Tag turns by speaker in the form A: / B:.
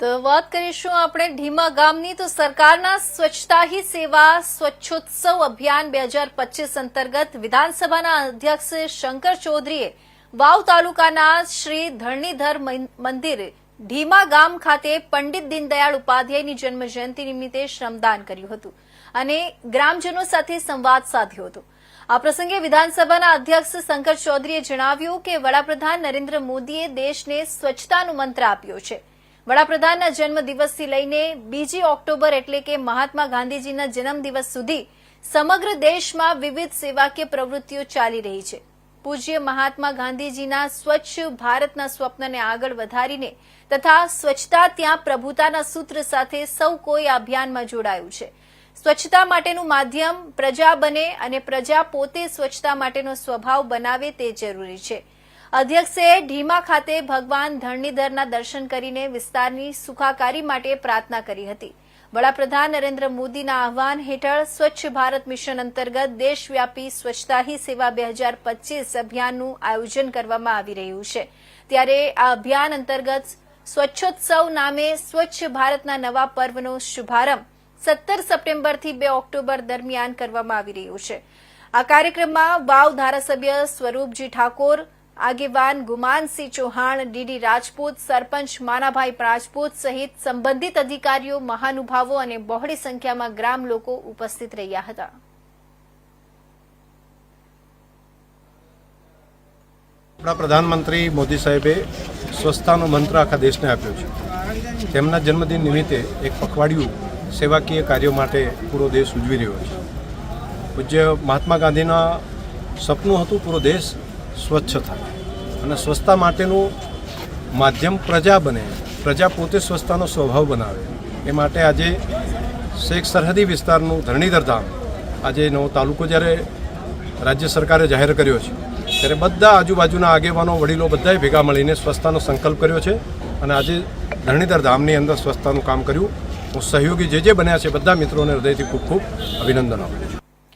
A: તો વાત કરીશું આપણે ઢીમા ગામની. તો સરકારના સ્વચ્છતા હી સેવા સ્વચ્છોત્સવ અભિયાન બે હજાર પચીસ અંતર્ગત વિધાનસભાના અધ્યક્ષ શંકર ચૌધરીએ વાવ તાલુકાના શ્રી ધરણીધર મંદિર ઢીમા ગામ ખાતે પંડિત દીનદયાળ ઉપાધ્યાયની જન્મ જયંતિ નિમિત્તે શ્રમદાન કર્યું હતું અને ગ્રામજનો સાથે સંવાદ સાધ્યો હતો. આ પ્રસંગે વિધાનસભાના અધ્યક્ષ શંકર ચૌધરીએ જણાવ્યું કે વડાપ્રધાન નરેન્દ્ર મોદીએ દેશને સ્વચ્છતાનો મંત્ર આપ્યો છે. વડાપ્રધાનના જન્મદિવસથી લઈને બીજી ઓક્ટોબર એટલે કે મહાત્મા ગાંધીજીના જન્મદિવસ સુધી સમગ્ર દેશમાં વિવિધ સેવાકીય પ્રવૃત્તિઓ ચાલી રહી છે. પૂજ્ય મહાત્મા ગાંધીજીના સ્વચ્છ ભારતના સ્વપ્નને આગળ વધારીને તથા સ્વચ્છતા ત્યાં પ્રભુતાના સૂત્ર સાથે સૌ કોઈ અભિયાનમાં જોડાયું છે. સ્વચ્છતા માટેનું માધ્યમ પ્રજા બને અને પ્રજા પોતે સ્વચ્છતા માટેનો સ્વભાવ બનાવે તે જરૂરી છે. અધ્યક્ષે ઢીમા ખાતે ભગવાન ધરણીધરના દર્શન કરીને વિસ્તારની સુખાકારી માટે પ્રાર્થના કરી હતી. વડાપ્રધાન નરેન્દ્ર મોદીના આહવાન હેઠળ સ્વચ્છ ભારત મિશન અંતર્ગત દેશવ્યાપી સ્વચ્છતા હી સેવા બે હજાર પચીસ અભિયાનનું આયોજન કરવામાં આવી રહ્યું છે. ત્યારે આ અભિયાન અંતર્ગત સ્વચ્છોત્સવ નામે સ્વચ્છ ભારતના નવા પર્વનો શુભારંભ સત્તર સપ્ટેમ્બરથી બે ઓક્ટોબર દરમિયાન કરવામાં આવી રહ્યું છે. આ કાર્યક્રમમાં વાવ ધારાસભ્ય સ્વરૂપજી ઠાકોર આગેવાન ગુમાનસિંહ ચૌહાણ, ડીડી રાજપૂત, સરપંચ માનાભાઈ રાજપૂત સહિત સંબંધિત અધિકારીઓ, મહાનુભાવો અને બહોળી સંખ્યામાં ગ્રામ લોકો ઉપસ્થિત રહ્યા હતા.
B: આપણા પ્રધાનમંત્રી મોદી સાહેબે સ્વચ્છતાનો મંત્ર આખા દેશને આપ્યો છે. તેમના જન્મદિન નિમિત્તે એક પખવાડિયું સેવાકીય કાર્યો માટે પૂરો દેશ ઉજવી રહ્યો છે. પૂજ્ય મહાત્મા ગાંધીના સપનું હતું પૂરો દેશ સ્વચ્છ થાય. અને સ્વચ્છતા માટેનું માધ્યમ પ્રજા બને. પ્રજા પોતે સ્વચ્છતાનો સ્વભાવ બનાવે. એ માટે આજે શેખ સરહદી વિસ્તારનું ધરણીધર ધામ આજે નવો તાલુકો જ્યારે રાજ્ય સરકારે જાહેર કર્યો છે, ત્યારે બધા આજુબાજુના આગેવાનો, વડીલો બધાએ ભેગા મળીને સ્વચ્છતાનો સંકલ્પ કર્યો છે અને આજે ધરણીધર ધામની અંદર સ્વચ્છતાનું કામ કર્યું. હું સહયોગી જે જે બન્યા છે બધા મિત્રોને હૃદયથી ખૂબ ખૂબ અભિનંદન આપું છું.